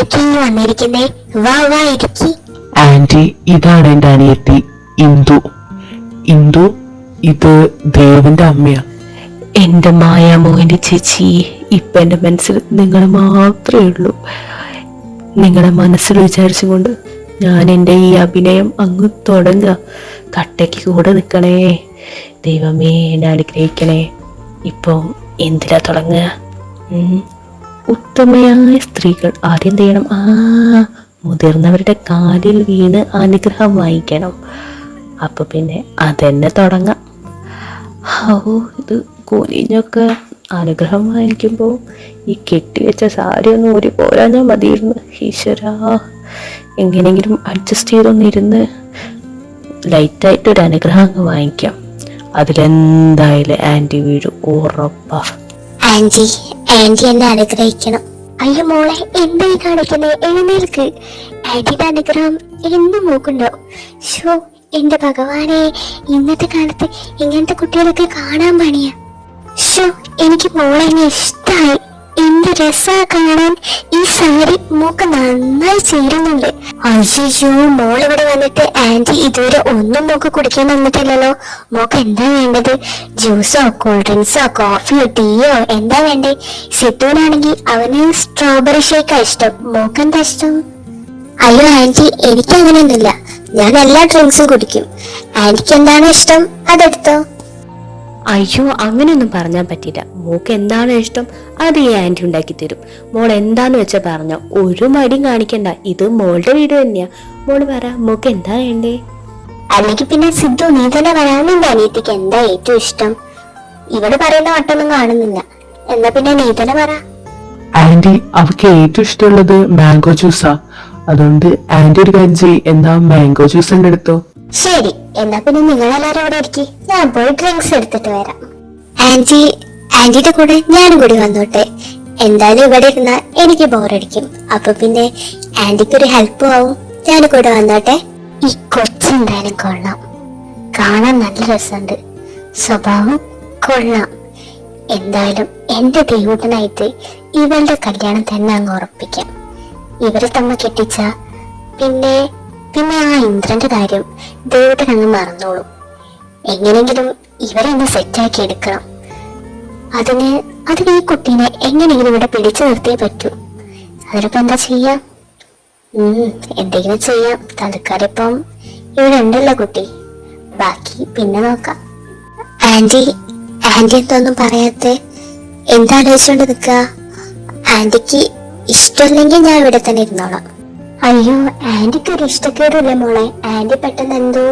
വന്നിരിക്കുന്നേ വാ വാ ഇരിക്കി. ആന്റി ഇതാണ് എന്റെ അനിയത്തി ഇന്ദു. ഇന്ദു ഇത് ദേവന്റെ അമ്മയാ. എന്റെ മായാമോഹന്റെ ചേച്ചി ഇപ്പം എന്റെ മനസ്സിൽ നിങ്ങൾ മാത്രമേ ഉള്ളൂ. നിങ്ങളുടെ മനസ്സിൽ വിചാരിച്ചുകൊണ്ട് ഞാൻ എന്റെ ഈ അഭിനയം അങ്ങ് തുടങ്ങുക. കട്ടയ്ക്ക് കൂടെ നിൽക്കണേ. ദൈവമേ എന്നെ അനുഗ്രഹിക്കണേ. ഇപ്പം എന്തിനാ തുടങ്ങുക. ഉത്തമയായ സ്ത്രീകൾ ആദ്യം ചെയ്യണം. ആ മുതിർന്നവരുടെ കാലിൽ വീണ് അനുഗ്രഹം വാങ്ങിക്കണം. അപ്പൊ പിന്നെ അതെന്നെ തുടങ്ങാം. ഓ ഇത് കുനിഞ്ഞൊക്കെ അനുഗ്രഹം വാങ്ങിക്കുമ്പോൾ ഈ കെട്ടിവെച്ച സാരി ഒന്നും ഊരി പോരാഞ്ഞാൽ മതിയിരുന്നു ഈശ്വരാ എങ്ങനെയെങ്കിലും അഡ്ജസ്റ്റ് ചെയ്തൊന്നിരുന്ന് ലൈറ്റായിട്ട് ഒരു അനുഗ്രഹം അങ്ങ് വാങ്ങിക്കാം. അതിലെന്തായാലും ആന്റി വീഴും ഉറപ്പാ. ആന്റി ആന്റി എന്നെ അനുഗ്രഹിക്കണം. അയ്യോ മോളെ എന്തായി കാണിക്കുന്നേ? എഴുന്നേൽക്ക്. ആന്റിയുടെ അനുഗ്രഹം എന്നും മൂക്കുണ്ടോ? ഷോ എന്റെ ഭഗവാനെ ഇന്നത്തെ കാലത്ത് ഇങ്ങനത്തെ കുട്ടികളൊക്കെ കാണാൻ പണിയാ. ഷോ എനിക്ക് മോളെ എന്നെ ഇഷ്ടമായി കാണാൻ ഈ സാരി മൂക്ക് നന്നായി ചേരുന്നുണ്ട്. അയ്യോ മോൾ ഇവിടെ വന്നിട്ട് ആന്റി ഇതുവരെ ഒന്നും മോക്ക് കുടിക്കാൻ വന്നിട്ടില്ലല്ലോ. മോക്ക് എന്താ വേണ്ടത്? ജ്യൂസോ കൂൾ ഡ്രിങ്ക്സോ കോഫിയോ ടീയോ എന്താ വേണ്ടേ? സിദ്ധുവിനാണെങ്കിൽ അവന് സ്ട്രോബെറി ഷേക്കാ ഇഷ്ടം. മോക്ക് എന്താ ഇഷ്ടം? അയ്യോ ആന്റി എനിക്ക് അങ്ങനെയൊന്നുമില്ല ഞാൻ എല്ലാ ഡ്രിങ്ക്സും കുടിക്കും. ആന്റിക്ക് എന്താണ് ഇഷ്ടം? അതെടുത്തോ. അയ്യോ അങ്ങനെയൊന്നും പറഞ്ഞാൻ പറ്റില്ല മോക്ക് എന്താണോ ഇഷ്ടം? അത് ഈ ആന്റി ഉണ്ടാക്കി തരും. മോൾ എന്താന്ന് വെച്ചാൽ പറഞ്ഞോ ഒരു മടിയും കാണിക്കണ്ട. ഇത് മോളുടെ വീട് തന്നെയാ. മോൾ പറ മോക്ക് എന്താ വേണ്ടേ? അല്ലെങ്കിൽ പിന്നെ സിദ്ധു നീ തന്നെ പറയാൻ നിന്റെ അനിയത്തിക്ക് എന്താ ഏറ്റവും ഇഷ്ടം? ഇവിടെ പറയുന്ന വട്ടൊന്നും കാണുന്നില്ല. എന്നാ പിന്നെ നീ തന്നെ പറ. ആന്റി അവക്ക് ഏറ്റവും ഇഷ്ടമുള്ളത് മാംഗോ ജ്യൂസാ. അതുകൊണ്ട് ആന്റി ഒരു കാര്യം ചെയ്യ്. എന്താ മാംഗോ ജ്യൂസ് എന്റെ എടുത്തോ ശരി എന്നാ പിന്നെ നിങ്ങളെല്ലാരും അവിടെ ഇരിക്കി. ഞാൻ പോയി ഡ്രിങ്ക്സ് എടുത്തിട്ട് വരാം. ആന്റി ആന്റിയുടെ കൂടെ ഞാനും കൂടി വന്നോട്ടെ. എന്തായാലും ഇവിടെ ഇരുന്നാ എനിക്ക് ബോറടിക്കും. അപ്പൊ പിന്നെ ആന്റിക്ക് ഒരു ഹെൽപ്പ് ആവും. ഞാനും കൂടെ വന്നോട്ടെ. ഈ കൊച്ചെന്തായാലും കൊള്ളാം. കാണാൻ നല്ല രസമുണ്ട്. സ്വഭാവം കൊള്ളാം. എന്തായാലും എന്റെ ദൈവത്തിനായിട്ട് ഇവളുടെ കല്യാണം തന്നെ അങ്ങ് ഉറപ്പിക്കാം. ഇവരെ തമ്മ കെട്ടിച്ച പിന്നെ പിന്നെ ആ ഇന്ദ്രന്റെ കാര്യം ദൈവത്തിന് അങ്ങ് മറന്നോളും. എങ്ങനെങ്കിലും ഇവരെന്നെ സെറ്റാക്കി എടുക്കണം. അതിന് അതിന് ഈ കുട്ടീനെ എങ്ങനെയെങ്കിലും ഇവിടെ പിടിച്ചു നിർത്തിയേ പറ്റൂ. അതിനിപ്പോ എന്താ ചെയ്യാം? എന്തെങ്കിലും ചെയ്യാം. തൽക്കാലം ഇപ്പം ഇവിടെ ഉണ്ടല്ലോ കുട്ടി. ബാക്കി പിന്നെ നോക്കാം. ആന്റി ആന്റി എന്തൊന്നും പറയാത്തെ? എന്താലോചിച്ചോണ്ട് നിക്ക ആന്റിക്ക് ഇഷ്ടമില്ലെങ്കിൽ ഞാൻ ഇവിടെ തന്നെ ഇരുന്നോളാം. അയ്യോ ആന്റിക്ക് ഒരു ഇഷ്ടക്കേടില്ല മോളെ. ആന്റി പെട്ടെന്ന് എന്തോ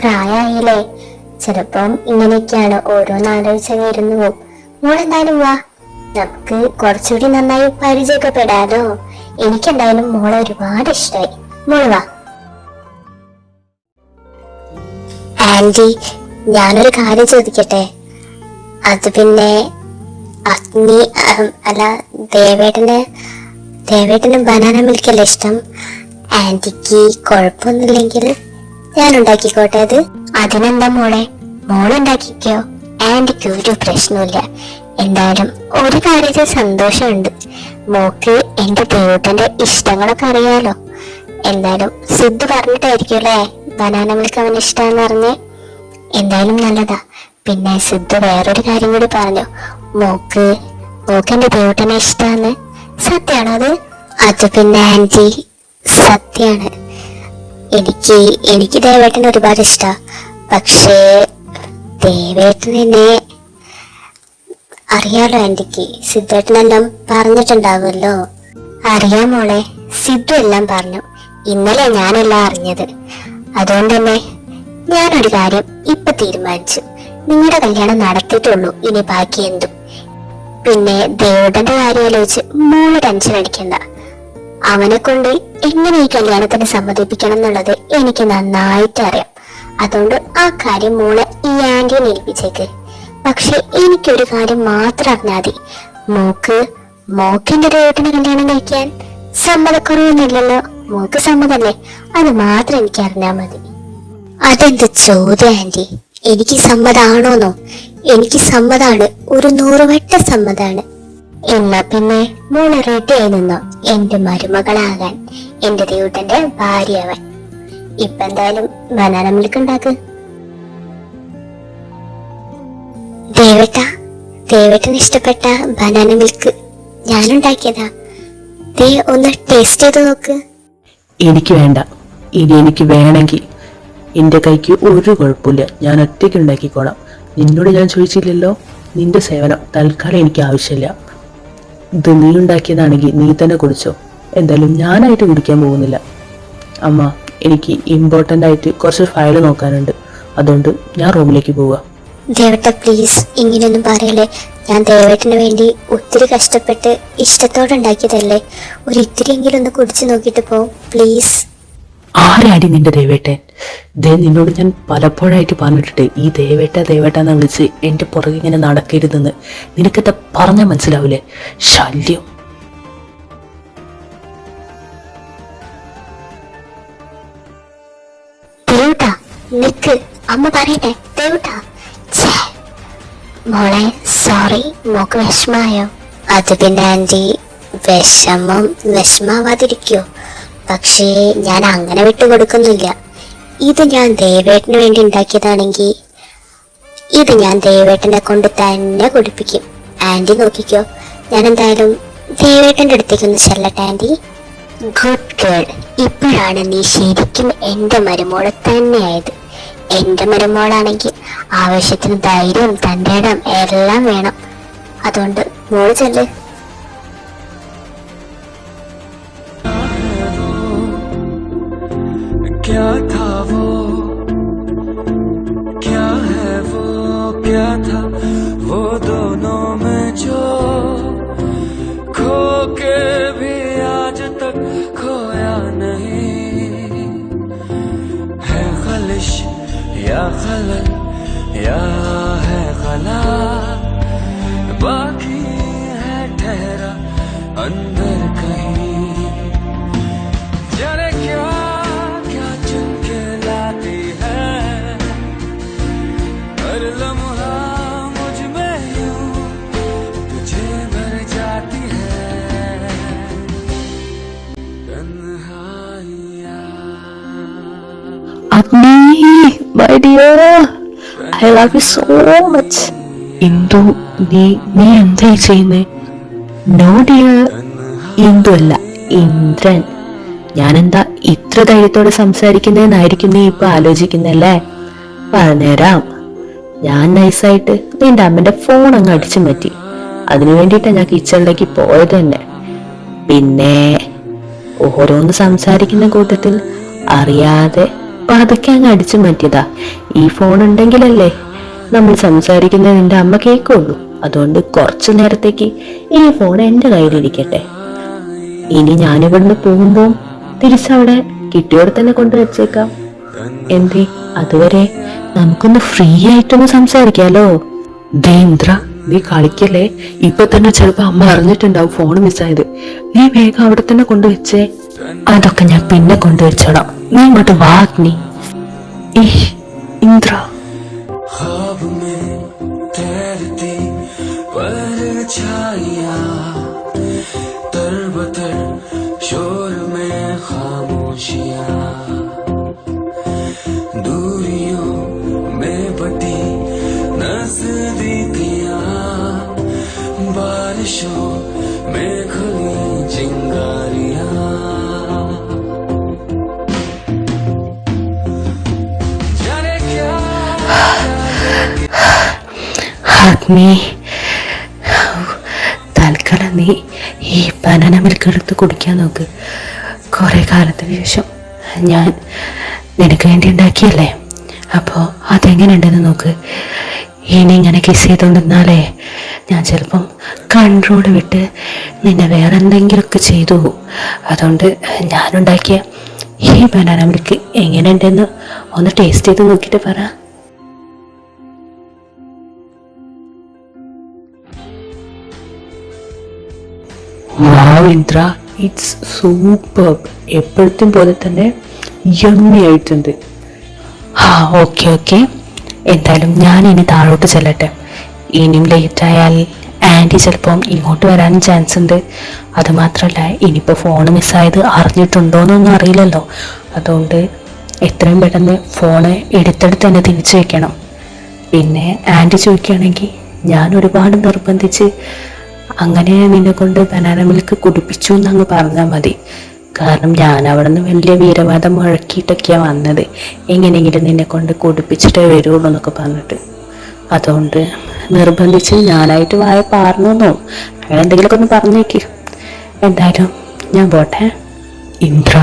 പ്രായമായില്ലേ ചിലപ്പം ഇങ്ങനെയൊക്കെയാണ് ഓരോന്ന് ആലോചിച്ചങ്ങ് ഇരുന്നു മോളെന്തായാലും വാ. നമുക്ക് കുറച്ചുകൂടി നന്നായി പരിചയപ്പെടാലോ എനിക്കെന്തായാലും മോളെ ഒരുപാട് ഇഷ്ടമായി. മോൾ വാ. ആന്റി ഞാനൊരു കാര്യം ചോദിക്കട്ടെ? അത് പിന്നെ അഗ്നി അല്ല ദേവേട്ടന് ദേവേട്ടന് ബനാന മിൽക്ക് അല്ലേ ഇഷ്ടം? ആന്റിക്ക് കുഴപ്പമൊന്നുമില്ലെങ്കിൽ ഞാൻ ഉണ്ടാക്കിക്കോട്ടെ അത്. അതിനെന്താ മോളെ? മോളുണ്ടാക്കിക്കോ. ആന്റിക്ക് ഒരു പ്രശ്നമില്ല എന്തായാലും ഒരു കാര്യത്തിൽ സന്തോഷമുണ്ട്. മോക്ക് എന്റെ ദൈവത്തിന്റെ ഇഷ്ടങ്ങളൊക്കെ അറിയാലോ. എന്തായാലും സിദ്ധു പറഞ്ഞിട്ടായിരിക്കും അല്ലേ ബനാന മിൽക്ക് അവന് ഇഷ്ടമെന്ന് പറഞ്ഞ്? എന്തായാലും നല്ലതാ. പിന്നെ സിദ്ധു വേറൊരു കാര്യം കൂടി പറഞ്ഞു. മോക്ക് മോക്ക് എന്റെ ദേവട്ടനെ ഇഷ്ടാന്ന്. സത്യാണോ അത്? അത് പിന്നെ ആന്റി സത്യാണ് എനിക്ക് എനിക്ക് ദേവേട്ടനെ ഒരുപാട് ഇഷ്ടാ. പക്ഷേ ദേവേട്ടൻ എന്നെ അറിയാലോ ആന്റിക്ക്. സിദ്ധേട്ടനെല്ലാം പറഞ്ഞിട്ടുണ്ടാവുമല്ലോ. അറിയാം മോളെ. സിദ്ധു എല്ലാം പറഞ്ഞു. ഇന്നലെ ഞാനെല്ലാം അറിഞ്ഞത്. അതുകൊണ്ട് തന്നെ ഞാനൊരു കാര്യം ഇപ്പൊ തീരുമാനിച്ചു. നിങ്ങളുടെ കല്യാണം നടത്തിയിട്ടുള്ളൂ. ഇനി ബാക്കി എന്തും. പിന്നെ ദേവുടന്റെ കാര്യം ആലോചിച്ച് മോൾ ടെൻഷൻ അടിക്കണ്ട അവനെ കൊണ്ട് എങ്ങനെ ഈ കല്യാണത്തിന് സമ്മതിപ്പിക്കണം എന്നുള്ളത് എനിക്ക് നന്നായിട്ട് അറിയാം. അതുകൊണ്ട് ആ കാര്യം മോളെ ഈ ആന്റിയെ ഏൽപ്പിച്ചേക്ക് പക്ഷെ എനിക്കൊരു കാര്യം മാത്രം അറിഞ്ഞാൽ മതി. മോക്ക് മോക്കിന്റെ ദൈവത്തിന് കല്യാണം കഴിക്കാൻ സമ്മതക്കുറവൊന്നുമില്ലല്ലോ. മോക്ക് സമ്മതല്ലേ അത് മാത്രം എനിക്ക് അറിഞ്ഞാൽ മതി. അതെന്ത് ചോദ്യം ആന്റി? എനിക്ക് സമ്മതാണോന്നോ? എനിക്ക് സമ്മതാണ്. ഒരു നൂറുവട്ട സമ്മതാണ്. എന്നാ പിന്നെ മോൾ റെഡി ആയി നിന്നോ? എന്റെ മരുമകളാകാൻ. എന്റെ ഭാര്യ ഭാര്യയാവാൻ. ഇപ്പൊ എന്തായാലും ബനാന മിൽക്ക് ഉണ്ടാക്ക്. ദേവട്ട ഇഷ്ടപ്പെട്ട ബനാന മിൽക്ക് ഞാനുണ്ടാക്കിയതാ ദേ ഒന്ന് ടേസ്റ്റ് ചെയ്ത് നോക്ക്. എനിക്ക് വേണ്ട. ഇനി എനിക്ക് വേണമെങ്കിൽ എന്റെ കൈക്ക് ഒരു കുഴപ്പമില്ല. ഞാൻ ഒറ്റയ്ക്ക് ഉണ്ടാക്കിക്കോളാം. നിന്നോട് ഞാൻ ചോദിച്ചില്ലല്ലോ. നിന്റെ സേവനം തൽക്കാലം എനിക്ക് ആവശ്യമില്ല. ഇത് നീ ഉണ്ടാക്കിയതാണെങ്കിൽ നീ തന്നെ കുടിച്ചോ. എന്തായാലും ഞാനായിട്ട് കുടിക്കാൻ പോകുന്നില്ല. അമ്മ എനിക്ക് ഇമ്പോർട്ടന്റ് ആയിട്ട് കുറച്ച് ഫയൽ നോക്കാനുണ്ട്. അതുകൊണ്ട് ഞാൻ റൂമിലേക്ക് പോവുക. ദേവട്ട പ്ലീസ് ഇങ്ങനെയൊന്നും പറയല്ലേ. ഞാൻ ദേവേട്ടന് വേണ്ടി ഒത്തിരി കഷ്ടപ്പെട്ട് ഇഷ്ടത്തോടെ ഉണ്ടാക്കിയതല്ലേ. ഒരു ഇത്തിരിയെങ്കിലും ഒന്ന് കുടിച്ചു നോക്കിയിട്ട് പോ പ്ലീസ് ആരാടി നിന്റെ ദേവേട്ടൻ ദേ നിന്നോട് ഞാൻ പലപ്പോഴായിട്ട് പറഞ്ഞിട്ടുണ്ട് ഈ ദേവേട്ട ദേവേട്ട എന്ന് വിളിച്ച് എന്റെ പുറകെ ഇങ്ങനെ നടക്കരുതെന്ന്. നിനക്കെന്താ പറഞ്ഞാൽ മനസ്സിലാവില്ലേ ശല്യം. നിക്ക്. അമ്മ പറയട്ടെ. ദേവുട്ട. മോളെ സോറി മോക്ക് വിഷമായോ അത് പിന്നെ ആന്റി വിഷമം വിഷമാവാതിരിക്കോ പക്ഷേ ഞാൻ അങ്ങനെ വിട്ടു കൊടുക്കുന്നില്ല ഇത് ഞാൻ ദേവേട്ടന് വേണ്ടി ഉണ്ടാക്കിയതാണെങ്കിൽ ഇത് ഞാൻ ദേവേട്ടനെ കൊണ്ട് തന്നെ കുടിപ്പിക്കും. ആന്റി നോക്കിക്കോ. ഞാൻ എന്തായാലും ദേവേട്ടന്റെ അടുത്തേക്കൊന്ന് ചെല്ലട്ടെ ആന്റി. ഗുഡ് ഗേൾ ഇപ്പോഴാണ് നീ ശരിക്കും എന്റെ മരുമോളെ തന്നെയായത്. എന്റെ മരുമോളാണെങ്കിൽ ആവശ്യത്തിന് ധൈര്യവും തന്റെ ഇടം എല്ലാം വേണം. അതുകൊണ്ട് മോൾ ചെല്ല്. क्या था वो? क्या है वो? क्या था? वो दोनों में जो खो के भी आज तक खोया नहीं। है खलिश या खलल, या है खला। बाकी dear I love you so much Indu നീ നീ എന്തായി ചെയ്യുന്നേ? നോ ഡിയർ ഇന്ദു അല്ല ഇന്ദ്രൻ. ഞാനെന്താ ഇത്ര ധൈര്യത്തോടെ സംസാരിക്കുന്നതെന്നായിരിക്കും നീ ഇപ്പൊ ആലോചിക്കുന്നല്ലേ? പറഞ്ഞുതരാം. ഞാൻ നൈസായിട്ട് നിന്റെ അമ്മന്റെ ഫോൺ അങ്ങ് അടിച്ചു മാറ്റി. അതിനു വേണ്ടിയിട്ടാണ് ഞാൻ കിച്ചണിലേക്ക് പോയത് തന്നെ. പിന്നെ ഓരോന്ന് സംസാരിക്കുന്ന കൂട്ടത്തിൽ അറിയാതെ പതുക്കെ അങ്ങ് അടിച്ചു മാറ്റിയതാ. ഈ ഫോൺ ഉണ്ടെങ്കിലല്ലേ നമ്മൾ സംസാരിക്കുന്നത് നിന്റെ അമ്മ കേൾക്കുള്ളൂ. അതുകൊണ്ട് കുറച്ചു നേരത്തേക്ക് ഈ ഫോൺ എന്റെ കയ്യിലിരിക്കട്ടെ. ഇനി ഞാനിവിടുന്ന് പോകുമ്പോ തിരിച്ചവിടെ കിട്ടിയോടെ തന്നെ കൊണ്ടുവച്ചേക്കാം എന്തേ അതുവരെ നമുക്കൊന്ന് ഫ്രീ ആയിട്ടൊന്ന് സംസാരിക്കാലോ? ദേന്ദ്ര നീ കളിക്കല്ലേ? ഇപ്പൊ തന്നെ ചിലപ്പോ അമ്മ അറിഞ്ഞിട്ടുണ്ടാവും ഫോൺ മിസ്സായത് നീ വേഗം അവിടെ തന്നെ കൊണ്ടുവച്ചേ അതൊക്കെ ഞാൻ പിന്നെ കൊണ്ടുവച്ചോളാം നീ ഇങ്ങോട്ട് വാ അഗ്നി ഈ ഇന്ദ്ര ख्वाब में तैरती परछाइयाँ तरबतर शोर में खामोशियाँ दूरियों में बटी नजदीकियाँ बारिशों അഗ്നി തൽക്കാലം നീ ഈ ബനാന മിൽക്ക് എടുത്ത് കുടിക്കാൻ നോക്ക്. കുറെ കാലത്തിന് ശേഷം ഞാൻ നിനക്ക് വേണ്ടി ഉണ്ടാക്കിയല്ലേ? അപ്പോൾ അതെങ്ങനെയുണ്ടെന്ന് നോക്ക്. ഇനി ഇങ്ങനെ കിസ് ചെയ്തുകൊണ്ടിരുന്നാലേ ഞാൻ ചിലപ്പം കൺട്രോൾ വിട്ട് നിന്നെ വേറെ എന്തെങ്കിലുമൊക്കെ ചെയ്തു. അതുകൊണ്ട് ഞാനുണ്ടാക്കിയ ഈ ബനാന മിൽക്ക് എങ്ങനെയുണ്ടെന്ന് ഒന്ന് ടേസ്റ്റ് ചെയ്ത് നോക്കിയിട്ട് പറ. ഇന്ദ്ര ഇറ്റ്സ് സൂപ്പർ എപ്പോഴത്തും പോലെ തന്നെ യമ്മി ആയിട്ടുണ്ട്. ആ ഓക്കെ ഓക്കെ എന്തായാലും ഞാൻ ഇനി താഴോട്ട് ചെല്ലട്ടെ. ഇനിയും ലേറ്റ് ആയാൽ ആന്റി ചിലപ്പം ഇങ്ങോട്ട് വരാനും ചാൻസ് ഉണ്ട്. അത് മാത്രമല്ല ഇനിയിപ്പോൾ ഫോൺ മിസ്സായത് അറിഞ്ഞിട്ടുണ്ടോയെന്നൊന്നും അറിയില്ലല്ലോ. അതുകൊണ്ട് എത്രയും പെട്ടെന്ന് ഫോണ് എടുത്തെടുത്ത് തന്നെ തിരിച്ചു വയ്ക്കണം പിന്നെ ആന്റി ചോദിക്കുകയാണെങ്കിൽ ഞാൻ ഒരുപാട് നിർബന്ധിച്ച് അങ്ങനെ നിന്നെ കൊണ്ട് ബനാന മിൽക്ക് കുടിപ്പിച്ചു എന്നങ്ങ് പറഞ്ഞാൽ മതി. കാരണം ഞാൻ അവിടെ നിന്ന് വലിയ വീരവാദം മുഴക്കിയിട്ടൊക്കെയാണ് വന്നത്. എങ്ങനെയെങ്കിലും നിന്നെ കൊണ്ട് കുടിപ്പിച്ചിട്ടേ വരുള്ളൂ എന്നൊക്കെ പറഞ്ഞിട്ട്. അതുകൊണ്ട് നിർബന്ധിച്ച് ഞാനായിട്ട് വായ പാർന്നു അങ്ങനെ എന്തെങ്കിലുമൊക്കെ ഒന്ന് പറഞ്ഞേക്ക് എന്തായാലും ഞാൻ പോട്ടെ. ഇന്ദ്ര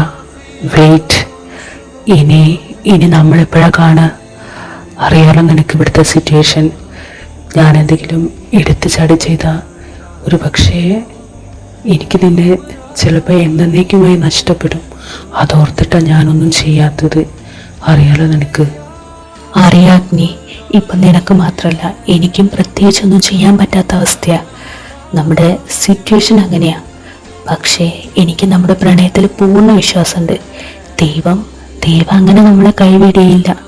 വെയിറ്റ് ഇനി ഇനി നമ്മളെപ്പോഴാണ് കാണുക അറിയാലോ നിനക്ക് ഇവിടുത്തെ സിറ്റുവേഷൻ ഞാൻ എന്തെങ്കിലും എടുത്തു ചാടി ചെയ്താൽ ഒരു പക്ഷേ എനിക്ക് നിന്നെ ചിലപ്പോൾ എന്നേക്കുമായി നഷ്ടപ്പെടും. അതോർത്തിട്ടാണ് ഞാനൊന്നും ചെയ്യാത്തത്. അറിയാലോ നിനക്ക്? അറിയാഗ്നി ഇപ്പം നിനക്ക് മാത്രമല്ല എനിക്കും പ്രത്യേകിച്ചൊന്നും ചെയ്യാൻ പറ്റാത്ത അവസ്ഥയാണ് നമ്മുടെ സിറ്റുവേഷൻ അങ്ങനെയാണ് പക്ഷേ എനിക്ക് നമ്മുടെ പ്രണയത്തിൽ പൂർണ വിശ്വാസമുണ്ട്. ദൈവം ദൈവം അങ്ങനെ നമ്മളെ കൈവിടിയില്ല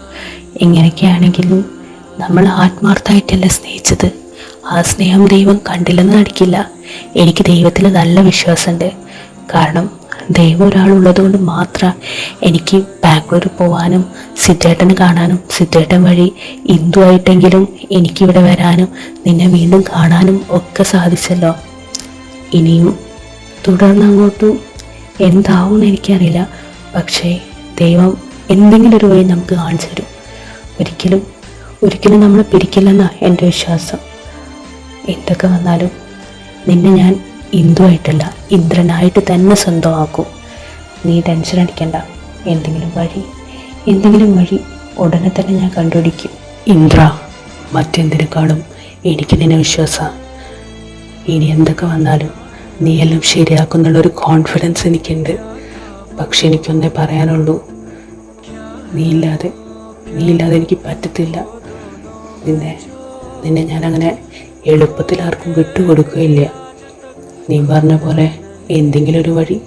എങ്ങനെയൊക്കെയാണെങ്കിലും നമ്മൾ ആത്മാർത്ഥമായിട്ടല്ല സ്നേഹിച്ചത്. ആ സ്നേഹം ദൈവം കണ്ടില്ലെന്ന് നടിക്കില്ല. എനിക്ക് ദൈവത്തിൽ നല്ല വിശ്വാസമുണ്ട്. കാരണം ദൈവം ഒരാളുള്ളത് കൊണ്ട് മാത്രം എനിക്ക് ബാംഗ്ലൂർ പോകാനും സിദ്ധേട്ടന് കാണാനും സിദ്ധേട്ടൻ വഴി ഹിന്ദു ആയിട്ടെങ്കിലും എനിക്കിവിടെ വരാനും നിന്നെ വീണ്ടും കാണാനും ഒക്കെ സാധിച്ചല്ലോ. ഇനിയും തുടർന്ന് അങ്ങോട്ടും എന്താവും എന്ന് എനിക്കറിയില്ല. പക്ഷേ ദൈവം എന്തെങ്കിലും ഒരു വഴി നമുക്ക് കാണിച്ചു തരും. ഒരിക്കലും ഒരിക്കലും നമ്മളെ പിരിക്കില്ലെന്നാണ് എന്റെ വിശ്വാസം. എന്തൊക്കെ വന്നാലും നിന്നെ ഞാൻ ഇന്ദുവായിട്ടല്ല ഇന്ദ്രനായിട്ട് തന്നെ സ്വന്തമാക്കും. നീ ടെൻഷൻ അടിക്കണ്ട. എന്തെങ്കിലും വഴി എന്തെങ്കിലും വഴി ഉടനെ തന്നെ ഞാൻ കണ്ടുപിടിക്കും. ഇന്ദ്ര മറ്റെന്തിനേക്കാളും എനിക്ക് നിന്നെ വിശ്വാസമാണ് ഇനി എന്തൊക്കെ വന്നാലും നീ എല്ലാം ശരിയാക്കുന്നുള്ളൊരു കോൺഫിഡൻസ് എനിക്കുണ്ട്. പക്ഷെ എനിക്കൊന്നേ പറയാനുള്ളൂ നീ ഇല്ലാതെ നീ ഇല്ലാതെ എനിക്ക് പറ്റത്തില്ല. നിന്നെ നിന്നെ ഞാനങ്ങനെ എളുപ്പത്തിൽ ആർക്കും വിട്ടുകൊടുക്കുകയില്ല. നീ പറഞ്ഞ പോലെ എന്തെങ്കിലും ഒരു വഴി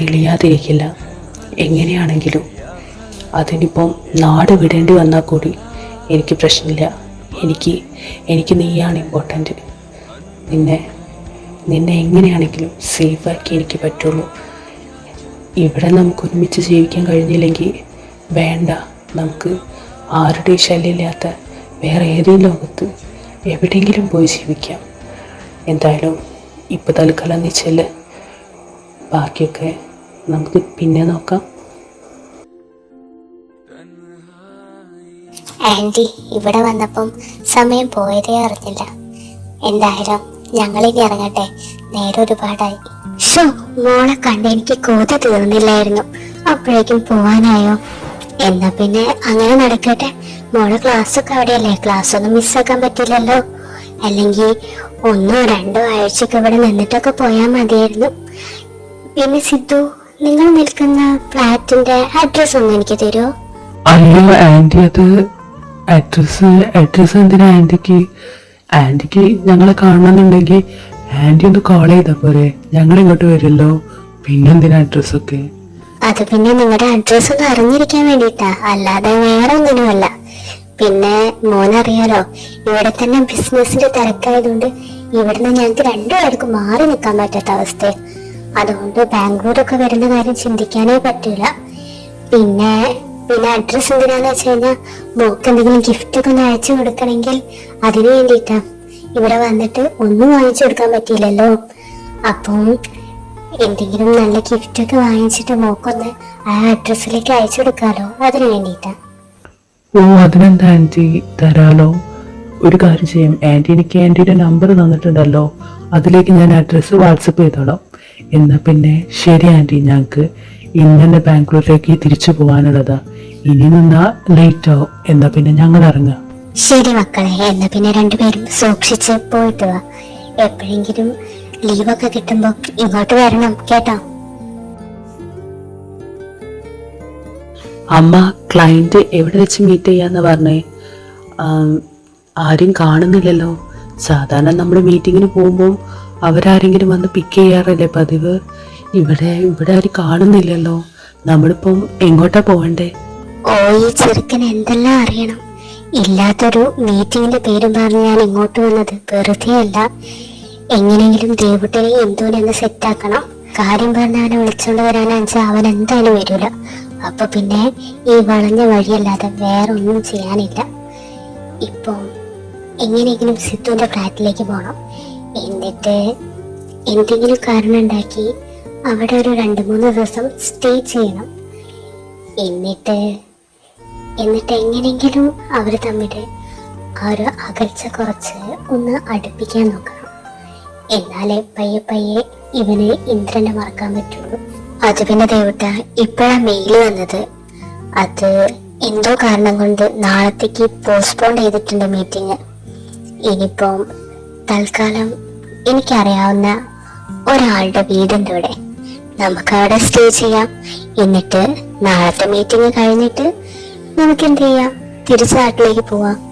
തെളിയാതിരിക്കില്ല. എങ്ങനെയാണെങ്കിലും അതിനിപ്പം നാട് വിടേണ്ടി വന്നാൽ കൂടി എനിക്ക് പ്രശ്നമില്ല. എനിക്ക് എനിക്ക് നീയാണ് ഇമ്പോർട്ടന്റ് നിന്നെ നിന്നെ എങ്ങനെയാണെങ്കിലും സേഫാക്കി എനിക്ക് പറ്റുള്ളൂ. ഇവിടെ നമുക്ക് ഒരുമിച്ച് ജീവിക്കാൻ കഴിഞ്ഞില്ലെങ്കിൽ വേണ്ട. നമുക്ക് ആരുടെയും ശല്യമില്ലാത്ത വേറെ ഏതെങ്കിലും ലോകത്ത് എവിടെയെങ്കിലും പോയി ജീവിക്കാം. എന്തായാലും ഇപ്പോൾ തൽക്കാലം നീ ചെല്ല്. ബാക്കിയൊക്കെ നമുക്ക് പിന്നെ നോക്കാം. ആന്റി ഇവിടെ വന്നപ്പം സമയം പോയതേ അറിഞ്ഞില്ല. എന്തായാലും ഞങ്ങളിനി ഇറങ്ങട്ടെ. നേരെ ഒരുപാടായി. ഷോ മോളെ കണ്ട് എനിക്ക് കൊതി തീർന്നില്ലായിരുന്നു. അപ്പോഴേക്കും പോവാനായോ? എന്നാ പിന്നെ അങ്ങനെ നടക്കട്ടെ. മോളെ ക്ലാസ് ഒക്കെ അവിടെയല്ലേ? ക്ലാസ് ഒന്നും മിസ്സാക്കാൻ പറ്റില്ലല്ലോ. അല്ലെങ്കിൽ ഒന്നോ രണ്ടോ ആഴ്ചക്ക് ഇവിടെ നിന്നിട്ടൊക്കെ പോയാൽ മതിയായിരുന്നു. പിന്നെ സിദ്ധു നിങ്ങൾ നിൽക്കുന്ന ഫ്ലാറ്റിന്റെ അഡ്രസ് ഒന്ന് എനിക്ക് തരുമോ അയ്യോ ആന്റി അത് അഡ്രസ് അഡ്രസ് എന്തിനാ ആന്റിക്ക്? ആന്റിക്ക് ഞങ്ങളെ കാണണമെന്നുണ്ടെങ്കിൽ ആന്റി ഒന്ന് കോൾ ചെയ്താൽ പോരെ. ഞങ്ങൾ ഇങ്ങോട്ട് വരുമല്ലോ. പിന്നെന്തിനാ അഡ്രസ്സൊക്കെ അത് പിന്നെ നിങ്ങളുടെ അഡ്രസ് ഒന്ന് അറിഞ്ഞിരിക്കാൻ വേണ്ടിട്ടാ അല്ലാതെ വേറെ ഒന്നിനുമല്ല പിന്നെ മോനറിയാലോ ഇവിടെ തന്നെ ബിസിനസിന്റെ തിരക്കായതുകൊണ്ട് ഇവിടുന്ന് ഞങ്ങൾക്ക് രണ്ടുപേർക്കും മാറി നിൽക്കാൻ പറ്റാത്ത അവസ്ഥ അതുകൊണ്ട് ബാംഗ്ലൂരൊക്കെ വരുന്ന കാര്യം ചിന്തിക്കാനേ പറ്റില്ല പിന്നെ പിന്നെ അഡ്രസ് എന്തിനാന്ന് വെച്ച് കഴിഞ്ഞാൽ മോക്ക് എന്തെങ്കിലും ഗിഫ്റ്റ് ഒക്കെ ഒന്ന് അയച്ചു കൊടുക്കണമെങ്കിൽ അതിനു വേണ്ടിയിട്ടാ. ഇവിടെ വന്നിട്ട് ഒന്നും വാങ്ങിച്ചു കൊടുക്കാൻ പറ്റിയില്ലല്ലോ. അപ്പം എന്തെങ്കിലും നല്ല ഗിഫ്റ്റ് ഒക്കെ വാങ്ങിച്ചിട്ട് മോക്കൊന്ന് ആ അഡ്രസ്സിലേക്ക് അയച്ചു കൊടുക്കാലോ? അതിനു വേണ്ടിട്ടാ ഓ അതിനെന്താ ആന്റി? തരാലോ? ഒരു കാര്യം ചെയ്യും. ആന്റി എനിക്ക് ആന്റിയുടെ നമ്പർ തന്നിട്ടുണ്ടല്ലോ. അതിലേക്ക് ഞാൻ അഡ്രസ്സ് വാട്സപ്പ് ചെയ്തോളാം. എന്നാൽ പിന്നെ ശരി ആന്റി ഞങ്ങൾക്ക് ഇന്ന് തന്നെ ബാംഗ്ലൂരിലേക്ക് തിരിച്ചു പോകാനുള്ളതാ. ഇനി നിന്നാ ലേറ്റ് ആവും. എന്നാൽ പിന്നെ ഞങ്ങൾ ഇറങ്ങാം. ശരി മക്കളെ എന്നാ പിന്നെ രണ്ടുപേരും സൂക്ഷിച്ച് പോയിട്ട് വാ. എപ്പോഴെങ്കിലും ലീവൊക്കെ കിട്ടുമ്പോ ഇങ്ങോട്ട് വരണം കേട്ടോ? അമ്മ ക്ലയന്റ് എവിടെ വെച്ച് മീറ്റ് ചെയ്യാന്ന് പറഞ്ഞേ? ആരും കാണുന്നില്ലല്ലോ. സാധാരണ നമ്മൾ മീറ്റിങ്ങിന് പോകുമ്പോൾ അവരാരെങ്കിലും വന്ന് പിക്ക് ചെയ്യാറല്ലേ പതിവ്? ഇവിടെ ഇവിടെ ആരും കാണുന്നില്ലല്ലോ. നമ്മളിപ്പം എങ്ങോട്ടാ പോവണ്ടേ? ഓ ഈ ചെറുക്കൻ എന്തെല്ലാം അറിയണം? ഇല്ലാത്തൊരു മീറ്റിങ്ങിന്റെ പേരും പറഞ്ഞ് ഞാൻ ഇങ്ങോട്ട് വന്നത് വെറുതെ അല്ല എങ്ങനെയെങ്കിലും ദേവുട്ടനെ ഇന്ദുവിനെ ഒന്ന് സെറ്റാക്കണം കാര്യം പറഞ്ഞ അവനെ വിളിച്ചോണ്ട് വരാനാണെന്ന് വെച്ചാൽ അവൻ എന്തായാലും വരൂല. അപ്പൊ പിന്നെ ഈ വളഞ്ഞ വഴിയല്ലാതെ വേറെ ഒന്നും ചെയ്യാനില്ല. ഇപ്പോ എങ്ങനെയെങ്കിലും സിദ്ധുവിന്റെ ഫ്ലാറ്റിലേക്ക് പോകണം എന്നിട്ട് എന്തെങ്കിലും കാരണം ഉണ്ടാക്കി അവിടെ ഒരു രണ്ട് മൂന്ന് ദിവസം സ്റ്റേ ചെയ്യണം. എന്നിട്ട് എന്നിട്ട് എങ്ങനെയെങ്കിലും അവർ തമ്മിൽ ആ ഒരു അകൽച്ച കുറച്ച് ഒന്ന് അടുപ്പിക്കാൻ നോക്കണം. എന്നാലേ പയ്യെ പയ്യെ ഇവനെ ഇന്ദ്രനെ മറക്കാൻ പറ്റുള്ളൂ. അത് പിന്നെ ദേവട്ട ഇപ്പോഴാ മെയിൽ വന്നത്. അത് എന്തോ കാരണം കൊണ്ട് നാളത്തേക്ക് പോസ്റ്റ്പോൺ ചെയ്തിട്ടുണ്ട് മീറ്റിംഗ് ഇനിയിപ്പം തൽക്കാലം എനിക്കറിയാവുന്ന ഒരാളുടെ വീടുണ്ട് ഇവിടെ. നമുക്ക് അവിടെ സ്റ്റേ ചെയ്യാം. എന്നിട്ട് നാളത്തെ മീറ്റിംഗ് കഴിഞ്ഞിട്ട് നമുക്ക് എന്ത് ചെയ്യാം? തിരിച്ച് നാട്ടിലേക്ക് പോവാം.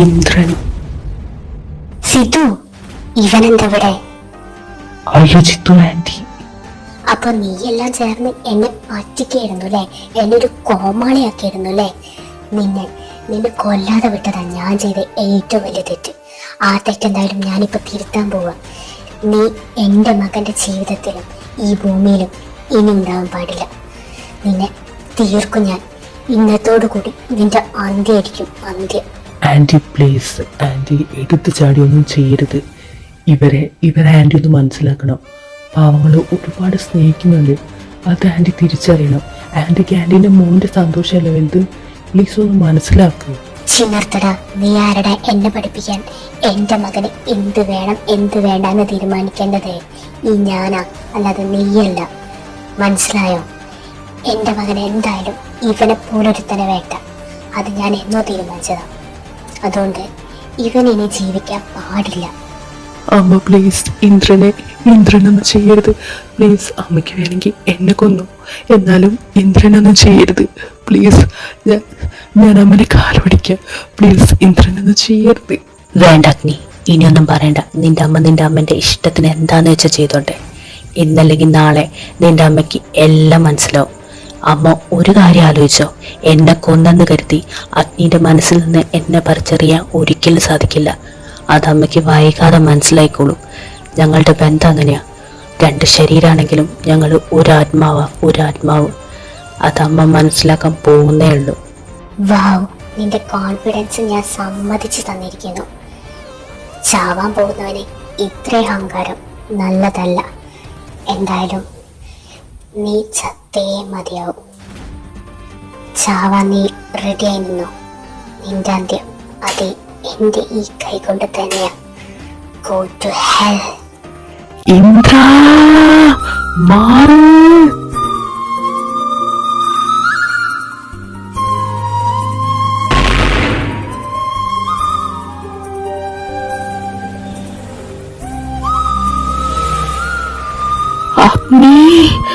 ഇന്ദ്രൻ സിദ്ധു ഇവനെന്തവിടെ? അയ്യോ ചിത്തു ആന്റി അപ്പൊ നീ എല്ലാം ചേർന്ന് എന്നെ പറ്റിക്കായിരുന്നു അല്ലേ? എന്നെ ഒരു കോമാളിയാക്കിയിരുന്നു അല്ലേ? നിന്നെ നിന്നെ കൊല്ലാതെ വിട്ടതാ ഞാൻ ചെയ്ത ഏറ്റവും വലിയ തെറ്റ്. ആ തെറ്റെന്തായാലും ഞാനിപ്പോ തിരുത്താൻ പോവാ. നീ എന്റെ മകന്റെ ജീവിതത്തിലും ഈ ഭൂമിയിലും ഇനി ഉണ്ടാവാൻ പാടില്ല. നിന്നെ തീർക്കും ഞാൻ. ഇന്നത്തോടു കൂടി നിന്റെ അന്ത്യമായിരിക്കും അന്ത്യം. ആന്റി പ്ലീസ് ആന്റി എടുത്ത് ചാടിയൊന്നും ചെയ്യരുത്. ഇവരെ ഇവരെ ആന്റി ഒന്ന് മനസ്സിലാക്കണം. പാവങ്ങൾ ഒരുപാട് സ്നേഹിക്കുന്നുണ്ട്. അത് ആന്റി തിരിച്ചറിയണം. ആന്റിക്ക് ആന്റീന്റെ മോന്റെ സന്തോഷമല്ല വലുത്? പ്ലീസ് ഒന്ന് മനസ്സിലാക്കുക ചിന്നർത്തട നീ ആരടാ എന്നെ പഠിപ്പിക്കാൻ? എന്റെ മകന് എന്ത് വേണം എന്ത് വേണ്ട എന്ന് തീരുമാനിക്കേണ്ടത് ഈ ഞാനാ അല്ലാതെ നീയല്ല. മനസ്സിലായോ? എന്റെ മകൻ എന്തായാലും ഇവനെ പോലൊരുത്തനെ വേണ്ട. അത് ഞാൻ എന്നോ തീരുമാനിച്ചതാ. അതുകൊണ്ട് ഇവൻ ഇനി ജീവിക്കാൻ പാടില്ല. അമ്മ പ്ലീസ് ഇന്ദ്രനെ ഇന്ദ്രനൊന്നും ചെയ്യരുത്. പ്ലീസ് അമ്മയ്ക്ക് വേണമെങ്കിൽ എന്നെ കൊന്നു. എന്നാലും ഇന്ദ്രനൊന്നും ചെയ്യരുത്. പ്ലീസ് ഞാൻ ഞാൻ അമ്മനെ കാൽ പിടിക്കാം പ്ലീസ് ഇന്ദ്രനൊന്നും ചെയ്യരുത്. വേണ്ട അഗ്നി. ഇനിയൊന്നും പറയണ്ട. നിന്റെ അമ്മ നിന്റെ അമ്മന്റെ ഇഷ്ടത്തിന് എന്താന്ന് വെച്ചാൽ ചെയ്തോട്ടെ. ഇന്നല്ലെങ്കിൽ നാളെ നിന്റെ അമ്മയ്ക്ക് എല്ലാം മനസ്സിലാവും. അമ്മ ഒരു കാര്യം ആലോചിച്ചോ. എന്നെ കൊന്നെന്ന് കരുതി അഗ്നിയുടെ മനസ്സിൽ നിന്ന് എന്നെ പറിച്ചറിയാൻ ഒരിക്കലും സാധിക്കില്ല. അത് അമ്മയ്ക്ക് വൈകാതെ മനസ്സിലായിക്കോളും. ഞങ്ങളുടെ ബന്ധം അങ്ങനെയാ. രണ്ട് ശരീരമാണെങ്കിലും ഞങ്ങൾ ഒരാത്മാവാ ഒരാത്മാവ്. അത് അമ്മ മനസ്സിലാക്കാൻ പോകുന്നേ ഉള്ളൂ. വാവ് നിന്റെ കോൺഫിഡൻസ് ഞാൻ സമ്മതിച്ചു തന്നിരിക്കുന്നു. ചാവാൻ പോകുന്നവന് ഇത്രയും അഹങ്കാരം നല്ലതല്ല. എന്തായാലും നീ ചത്തേ മതിയാവും. ചാവാൻ നീ റെഡിയായി നിന്നോ? നിന്റെ അന്ത്യം അത് എന്റെ ഈ കൈ കൊണ്ട് തന്നെയാ. ഗോ ടു ഹെൽ ഇന്ദ്ര മാറ്. അഗ്നി.